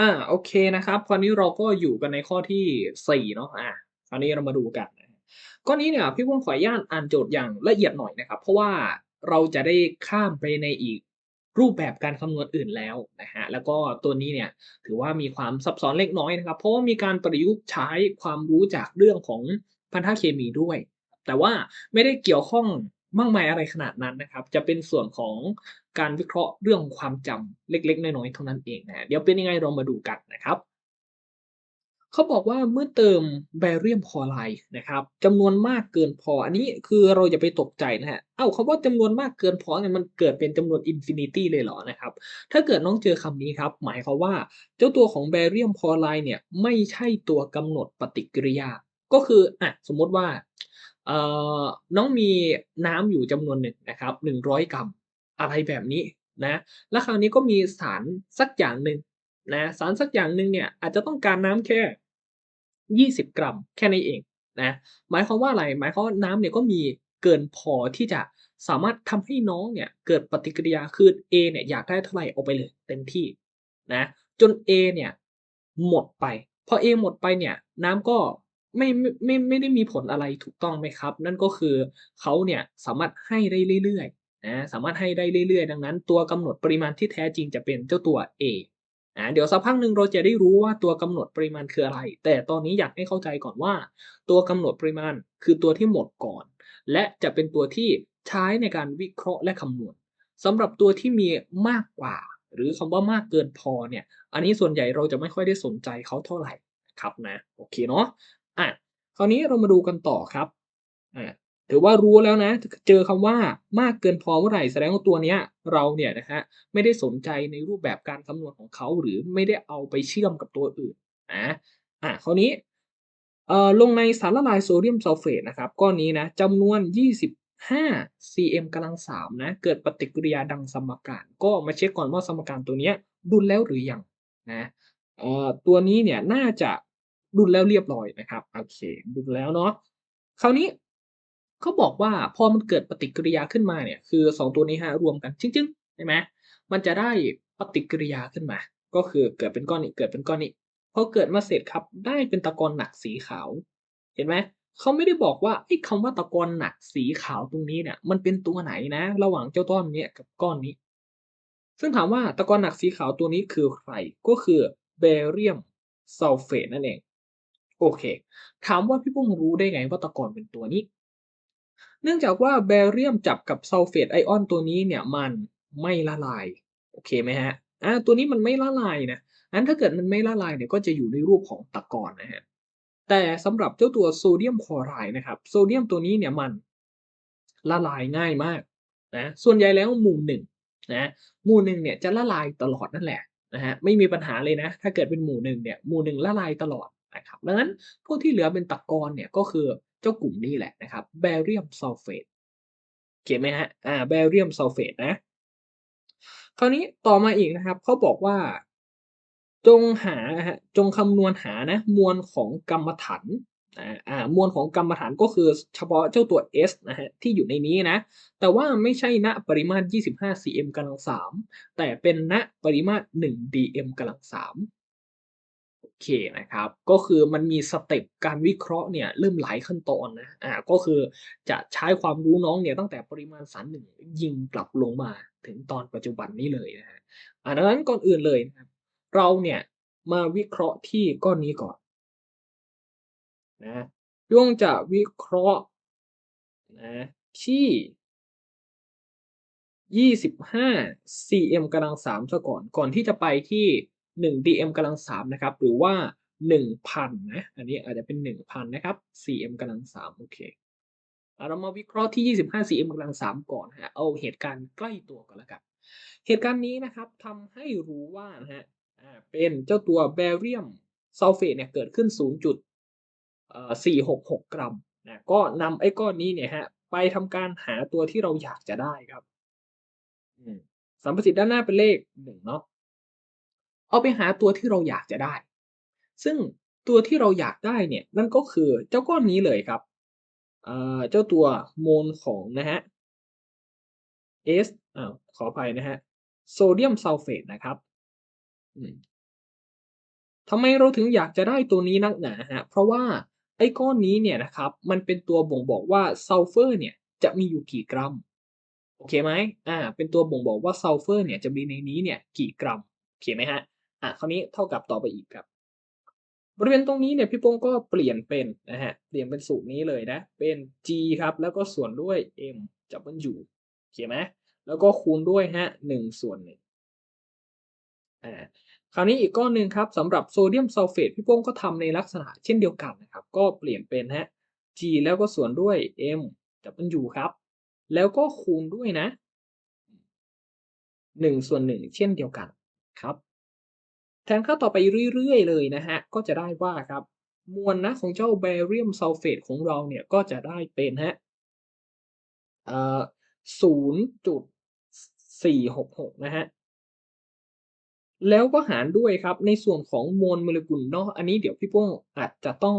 อาโอเคนะครับคราวนี้เราก็อยู่กันในข้อที่ 4 เนาะอ่าคราวนี้เรามาดูกันข้อนี้เนี่ยพี่ต้องขออนุญาตอ่านโจทย์อย่างละเอียดหน่อยนะครับ เพราะว่าเราจะได้ข้ามไปในอีกรูปแบบการคำนวณอื่นแล้วนะครับแล้วก็ตัวนี้เนี่ยถือว่ามีความซับซ้อนเล็กน้อยนะครับ เพราะว่ามีการประยุกต์ใช้ความรู้จากเรื่องของพันธะเคมีด้วย แต่ว่าไม่ได้เกี่ยวข้อง มากมายอะไรขนาดนั้นนะครับ จะเป็นส่วนของการวิเคราะห์เรื่องความจำเล็ก ๆ น้อยๆเท่านั้นเองนะเดี๋ยวเป็นยังไงเรามาดูกันนะครับเขาบอกว่าเมื่อเติมแบเรียมคลอไรด์นะครับจำนวนมากเกินพอ อันนี้คือเราอย่าไปตกใจนะครับอ้าวคำว่าจำนวนมากเกินพอเนี่ยมันเกิดเป็นจำนวนอินฟินิตีเลยเหรอนะครับ ถ้าเกิดน้องเจอคำนี้ครับ หมายความว่าเจ้าตัวของแบเรียมคลอไรด์เนี่ยไม่ใช่ตัวกำหนดปฏิกิริยา ก็คืออะสมมติว่า น้องมีน้ำอยู่จำนวนหนึ่งนะครับ100กรัมอะไรแบบนี้นะแล้วคราวนี้ก็มีสารสักอย่างหนึ่งนะสารสักอย่างหนึ่งเนี่ยอาจจะต้องการน้ำแค่ 20 กรัม แค่นี้เองนะหมายความว่าอะไรหมายความว่าน้ำเนี่ยก็มีเกินพอที่จะสามารถทำให้น้องเนี่ยเกิดปฏิกิริยาคือเอเนี่ยอยากได้เท่าไหรเอาไปเลยเต็มที่นะจนเอเนี่ยหมดไปพอเอหมดไปเนี่ยน้ำก็ ไม่ไม่ไม่ไม่ได้มีผลอะไรถูกต้องไหมครับ?นั่นก็คือเขาเนี่ยสามารถให้ได้เรื่อยๆนะสามารถให้ได้เรื่อยๆ ดังนั้น ตัวกำหนดปริมาณที่แท้จริงจะเป็นเจ้าตัวเออาเดี๋ยวสักพักหนึ่งเราจะได้รู้ว่าตัวกำหนดปริมาณคืออะไร แต่ตอนนี้อยากให้เข้าใจก่อนว่า ตัวกำหนดปริมาณคือตัวที่หมดก่อน และจะเป็นตัวที่ใช้ในการวิเคราะห์และคำนวณสำหรับตัวที่มีมากกว่า หรือคำว่ามากเกินพอเนี่ย อันนี้ส่วนใหญ่เราจะไม่ค่อยได้สนใจเขาเท่าไหร่ครับนะโอเคเนาะ อาคราวนี้เรามาดูกันต่อครับอ่าถือว่ารู้แล้วนะ เจอคำว่ามากเกินพอเมื่อไหร่แสดงว่าตัวเนี้ยเราเนี่ยนะครับไม่ได้สนใจในรูปแบบการคำนวณของเขาหรือไม่ได้เอาไปเชื่อมกับตัวอื่นนะอาคราวนี้เอ่อลงในสารละลายโซเดียมซัลเฟตนะครับก้อนนี้นะจำนวน 25 CM3 นะเกิดปฏิกิริยาดังสมการ ก็มาเช็กก่อนว่าสมการตัวเนี้ยดุลแล้วหรือยังนะเอ่อตัวนี้เนี่ยน่าจะ ดุลแล้วเรียบร้อยนะครับโอเคดุลแล้วเนาะคราวนี้เขาบอกว่าพอมันเกิดปฏิกิริยาขึ้นมาเนี่ย คือ 2 ตัวนี้ครับรวมกันจึ๊งๆใช่ไหมมันจะได้ปฏิกิริยาขึ้นมา ก็คือเกิดเป็นก้อนนี้เกิดเป็นก้อนนี้พอเกิดมาเสร็จครับ ได้เป็นตะกอนหนักสีขาว เห็นไหมเขาไม่ได้บอกว่าไอ้คำว่าตะกอนหนักสีขาวตรงนี้เนี่ย มันเป็นตัวไหนนะ ระหว่างเจ้าก้อนเนี้ยกับก้อนนี้ ซึ่งถามว่าตะกอนหนักสีขาวตัวนี้คือใครก็คือแบเรียมซัลเฟตนั่นเอง โอเค ถามว่าพี่ปุ้มรู้ได้ไงว่าตะกอนเป็นตัวนี้ เนื่องจากว่าแบเรียมจับกับซัลเฟตไอออนตัวนี้เนี่ยมันไม่ละลาย โอเคไหมครับอาตัวนี้มันไม่ละลายนะงั้นถ้าเกิดมันไม่ละลายเนี่ยก็จะอยู่ในรูปของตะกอนนะครับแต่สำหรับเจ้าตัวโซเดียมคลอไรด์นะครับ โซเดียมตัวนี้เนี่ยมันละลายง่ายมากนะ ส่วนใหญ่แล้วหมู่1นะหมู่1เนี่ยจะละลายตลอดนั่นแหละนะครับไม่มีปัญหาเลยนะ ถ้าเกิดเป็นหมู่1เนี่ย หมู่1ละลายตลอด นะครับดังนั้นพวกที่เหลือเป็นตะกอนเนี่ยก็คือเจ้ากลุ่มนี้แหละนะครับแบเรียมซัลเฟตโอเคไหมครับอาแบเรียมซัลเฟตนะ คราวนี้ต่อมาอีกนะครับเขาบอกว่า จงหานะจงคำนวณหานะมวลของกัมมันถันอาอ่ามวลของกัมมันถันก็คือเฉพาะเจ้าตัว S นะครับที่อยู่ในนี้นะ แต่ว่าไม่ใช่ณปริมาตร 25 cm กำลัง3แต่เป็นณปริมาตร 1 DM3 โอ เคนะครับ ก็คือมันมีสเต็ปการวิเคราะห์เนี่ยเริ่มหลายขั้นตอนนะอ่าก็คือจะใช้ความรู้น้องเนี่ยตั้งแต่ปริมาณสาร1ยิงกลับลงมาถึงตอนปัจจุบันนี้เลยนะครับอ่าดังนั้นก่อนอื่นเลยนะครับเราเนี่ยมาวิเคราะห์ที่ก้อนนี้ก่อนนะพี่งจะวิเคราะห์นะที่ 25 CM3 เสียก่อน ก่อนที่จะไปที่ 1 DM3 นะครับ หรือว่า 1,000นะอันนี้อาจจะเป็น 1,000นะครับ CM3 โอเคเรามาวิเคราะห์ที่ 25 CM3 ก่อนครับเอาเหตุการณ์ใกล้ตัวก่อนแล้วกัน เหตุการณ์นี้นะครับทำให้รู้ว่านะครับอ่าเป็นเจ้าตัวแบเรียมซัลเฟตเนี่ยเกิดขึ้น0จุดเอ่อ466 กรัมนะก็นำไอ้ก้อนนี้เนี่ยครับไปทำการหาตัวที่เราอยากจะได้ครับอืมสัมประสิทธิ์ด้านหน้าเป็นเลข1เนาะ เอาไปหาตัวที่เราอยากจะได้ ซึ่งตัวที่เราอยากได้เนี่ยนั่นก็คือเจ้าก้อนนี้เลยครับเจ้าตัวโมลของนะครับ S อ้าขออภัยนะครับโซเดียมซัลเฟตนะครับทำไมเราถึงอยากจะได้ตัวนี้นักหนาครับเพราะว่าไอ้ก้อนนี้เนี่ยนะครับ มันเป็นตัวบ่งบอกว่าซัลเฟอร์เนี่ยจะมีอยู่กี่กรัม โอเคไหมอ่า เป็นตัวบ่งบอกว่าซัลเฟอร์เนี่ยจะมีในนี้เนี่ยกี่กรัม โอเคไหมครับ อ่าคราวนี้เท่ากับต่อไปอีกครับ บริเวณตรงนี้เนี่ยพี่โป้งก็เปลี่ยนเป็นนะฮะเปลี่ยนเป็นสูตรนี้เลยนะ เป็น G ครับ แล้วก็ส่วนด้วย M จับมันอยู่โอเคไหมแล้วก็คูณด้วยฮะ1ส่วน1อ่าคราวนี้อีกก้อนหนึ่งครับสำหรับโซเดียมซัลเฟตพี่โป้งก็ทำในลักษณะเช่นเดียวกันนะครับ ก็เปลี่ยนเป็นฮะ G แล้วก็ส่วนด้วย M จับมันอยู่ครับ แล้วก็คูณด้วยนะ1ส่วน1เช่นเดียวกันครับ ทนค่าต่อไปเรื่อยๆ เลยนะฮะ ก็จะได้ว่าครับ มวลนะของเจ้าแบเรียมซัลเฟตของเราเนี่ยก็จะได้เป็นฮะเอ่อ0.466นะฮะ แล้วก็หารด้วยครับในส่วนของมวลโมเลกุลเนาะอันนี้เดี๋ยวพี่โป้งอาจจะต้อง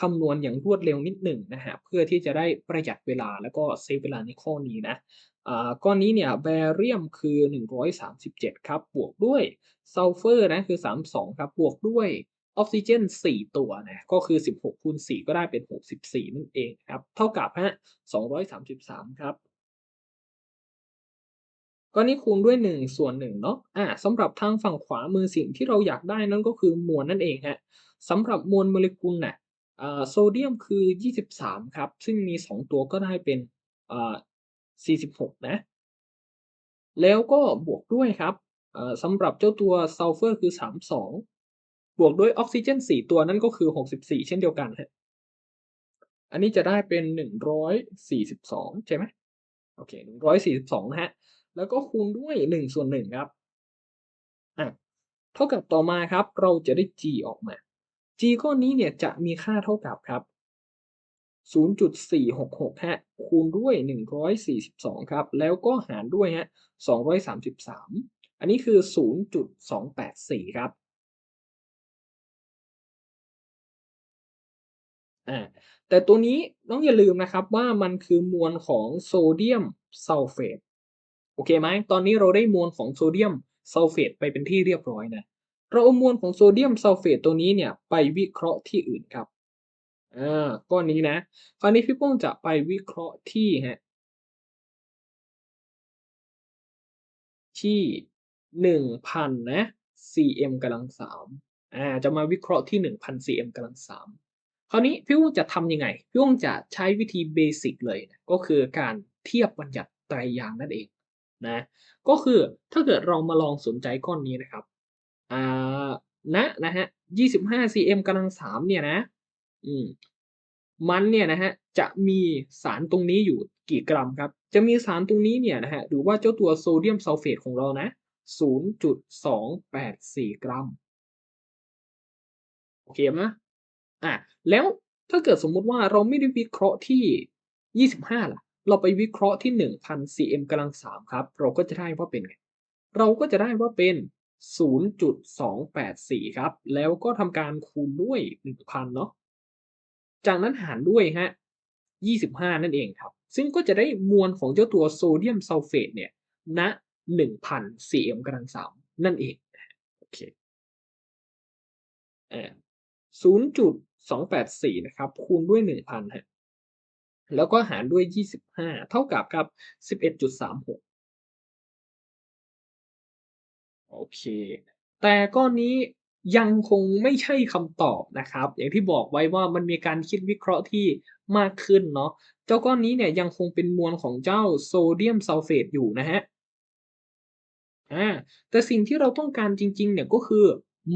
คำนวณอย่างรวดเร็วนิดหนึ่งนะฮะ เพื่อที่จะได้ประหยัดเวลาแล้วก็เซฟเวลาในข้อนี้นะอ่าก้อนนี้เนี่ยแบเรียมคือ 137 ครับ บวกด้วย ซัลเฟอร์นะคือ 32 ครับ บวกด้วยออกซิเจน 4 ตัวนะก็คือ 16คูณ4 ก็ได้เป็น 64 นั่นเองครับ เท่ากับฮะ233 ครับก็นี้คูณด้วย 1 ส่วน1เนาะอ่าสำหรับทางฝั่งขวามือสิ่งที่เราอยากได้นั่นก็คือมวลนั่นเองครับสำหรับมวลโมเลกุลนะอ่าโซเดียมคือ 23 ครับ ซึ่งมี 2 ตัวก็ได้เป็นอ่า46 นะ แล้วก็บวกด้วยครับ สำหรับเจ้าตัวซัลเฟอร์คือ 32 บวกด้วยออกซิเจน 4 ตัวนั่นก็คือ 64 เช่นเดียวกันครับอันนี้จะได้เป็น 142 ใช่ไหมโอเค 142นะฮะ แล้วก็คูณด้วย 1 ส่วน 1 ครับอะเท่ากับต่อมาครับ เราจะได้ G ออกมา G ก้อนนี้เนี่ยจะมีค่าเท่ากับครับ 0.466 ฮะ คูณด้วย 142 ครับ แล้วก็หารด้วยฮะ 233 อันนี้คือ 0.284 ครับอ่าแต่ตัวนี้น้องอย่าลืมนะครับว่ามันคือมวลของโซเดียมซัลเฟตโอเคไหมตอนนี้เราได้มวลของโซเดียมซัลเฟตไปเป็นที่เรียบร้อยนะเราเอามวลของโซเดียมซัลเฟตตัวนี้เนี่ยไปวิเคราะห์ที่อื่นครับอ่าก้อนนี้นะ คราวนี้พี่โป้งจะไปวิเคราะห์ที่ฮะที่ หนึ่งพันนะ cm กำลังสามอ่าจะมาวิเคราะห์ที่หนึ่งพัน cm กำลังสามคราวนี้พี่วงจะทำยังไง พี่วงจะใช้วิธีเบสิกเลยนะก็คือการเทียบบัญญัติไตรยางนั่นเองนะก็คือถ้าเกิดเรามาลองสนใจก้อนนี้นะครับอ่าณนะฮะ25 cm กำลังสามเนี่ยนะอืมมันเนี่ยนะฮะจะมีสารตรงนี้อยู่กี่กรัมครับ จะมีสารตรงนี้เนี่ยนะฮะหรือว่าเจ้าตัวโซเดียมซัลเฟตของเรานะ 0.284 กรัม โอเคไหมอะแล้วถ้าเกิดสมมุติว่าเราไม่ได้วิเคราะห์ที่ 25 ล่ะ เราไปวิเคราะห์ที่ 1,000 cm กำลังสามครับ เราก็จะได้ว่าเป็นไง เราก็จะได้ว่าเป็น 0.284 ครับ แล้วก็ทำการคูณด้วย 1,000 เนาะ จากนั้นหารด้วยฮะ 25 นั่นเองครับ ซึ่งก็จะได้มวลของเจ้าตัวโซเดียมซัลเฟตเนี่ยณ 1,000 cm กำลังสามนั่นเองโอเคอ่า0.284นะครับ คูณด้วย1,000ฮะแล้วก็หารด้วย25เท่ากับครับ11.36โอเค แต่ก้อนนี้ยังคงไม่ใช่คำตอบนะครับ อย่างที่บอกไว้ว่ามันมีการคิดวิเคราะห์ที่มากขึ้นเนาะเจ้าก้อนนี้เนี่ยยังคงเป็นมวลของเจ้าโซเดียมซัลเฟตอยู่นะฮะ อาแต่สิ่งที่เราต้องการจริงๆเนี่ยก็คือ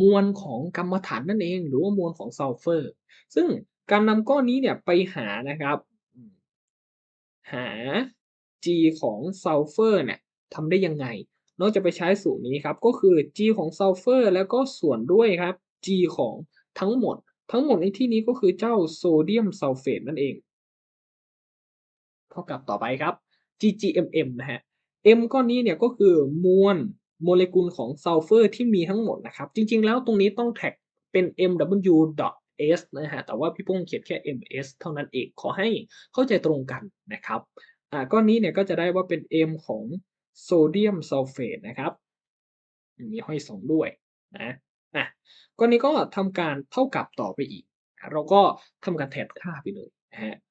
มวลของกรรมฐานนั่นเอง หรือว่ามวลของซัลเฟอร์ ซึ่งการนำก้อนนี้เนี่ยไปหานะครับ หา G ของซัลเฟอร์เนี่ยทำได้ยังไง นอกจากไปใช้สูตรนี้ครับ ก็คือ G ของซัลเฟอร์ แล้วก็ส่วนด้วยครับ G ของทั้งหมด ทั้งหมดในที่นี้ก็คือเจ้าโซเดียมซัลเฟตนั่นเอง เท่ากับต่อไปครับ GGMM นะฮะ M ก้อนนี้เนี่ยก็คือมวลโมเลกุลของซัลเฟอร์ที่มีทั้งหมดนะครับ จริงๆ แล้วตรงนี้ต้องแท็กเป็น MW.S นะฮะ แต่ว่าพี่ป้งเขียนแค่ MS เท่านั้นเอง ขอให้เข้าใจตรงกันนะครับ อ่า ก้อนนี้เนี่ยก็จะได้ว่าเป็น M ของโซเดียมซัลเฟตนะครับ มีห้อยสองด้วยนะอะก้อนนี้ก็ทำการเท่ากับต่อไปอีก เราก็ทำการแทนค่าไปเลยนะครับเอ่อ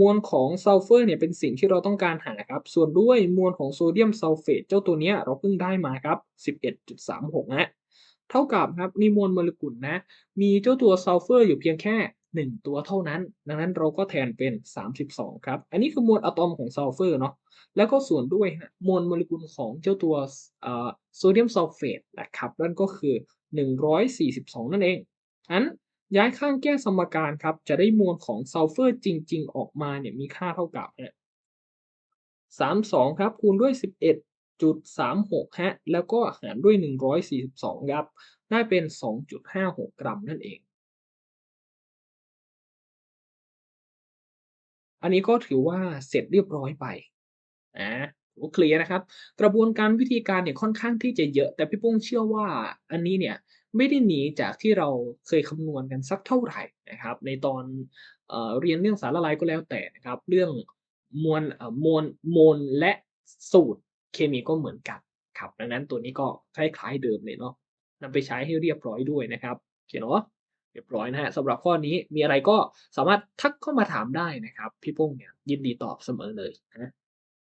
มวลของซัลเฟอร์เนี่ยเป็นสิ่งที่เราต้องการหาครับ ส่วนด้วยมวลของโซเดียมซัลเฟตเจ้าตัวเนี้ยเราเพิ่งได้มาครับ 11.36นะเท่ากับครับในมวลโมเลกุลนะ มีเจ้าตัวซัลเฟอร์อยู่เพียงแค่ 1 ตัวเท่านั้น ดังนั้นเราก็แทนเป็น 32 ครับ อันนี้คือมวลอะตอมของซัลเฟอร์เนาะแล้วก็ส่วนด้วยมวลโมเลกุลของเจ้าตัวโซเดียมซัลเฟตนะครับนั่นก็คือ 142 นั่นเองงั้น ย้ายข้างแก้สมการครับ จะได้มวลของซัลเฟอร์จริง ๆ ออกมาเนี่ยมีค่าเท่ากับเนี่ย32ครับคูณด้วย11.36ฮะแล้วก็หารด้วย142ครับ ได้เป็น2.56กกรัมนั่นเอง อันนี้ก็ถือว่าเสร็จเรียบร้อยไปอาถือเคลียนะครับ กระบวนการวิธีการเนี่ยค่อนข้างที่จะเยอะ แต่พี่โป้งเชื่อว่าอันนี้เนี่ย ไม่ได้หนีจากที่เราเคยคำนวณกันสักเท่าไหร่นะครับ ในตอนเอเรียนเรื่องสารละลายก็แล้วแต่นะครับ เรื่องมวลมวลโมลและสูตรเคมีก็เหมือนกันครับ ดังนั้นตัวนี้ก็คล้ายๆเดิมเลยเนาะนำไปใช้ให้เรียบร้อยด้วยนะครับโอเคเนาะเรียบร้อยนะครับสำหรับข้อนี้มีอะไรก็สามารถทักเข้ามาถามได้นะครับ พี่โป้งเนี่ยยินดีตอบเสมอเลยนะ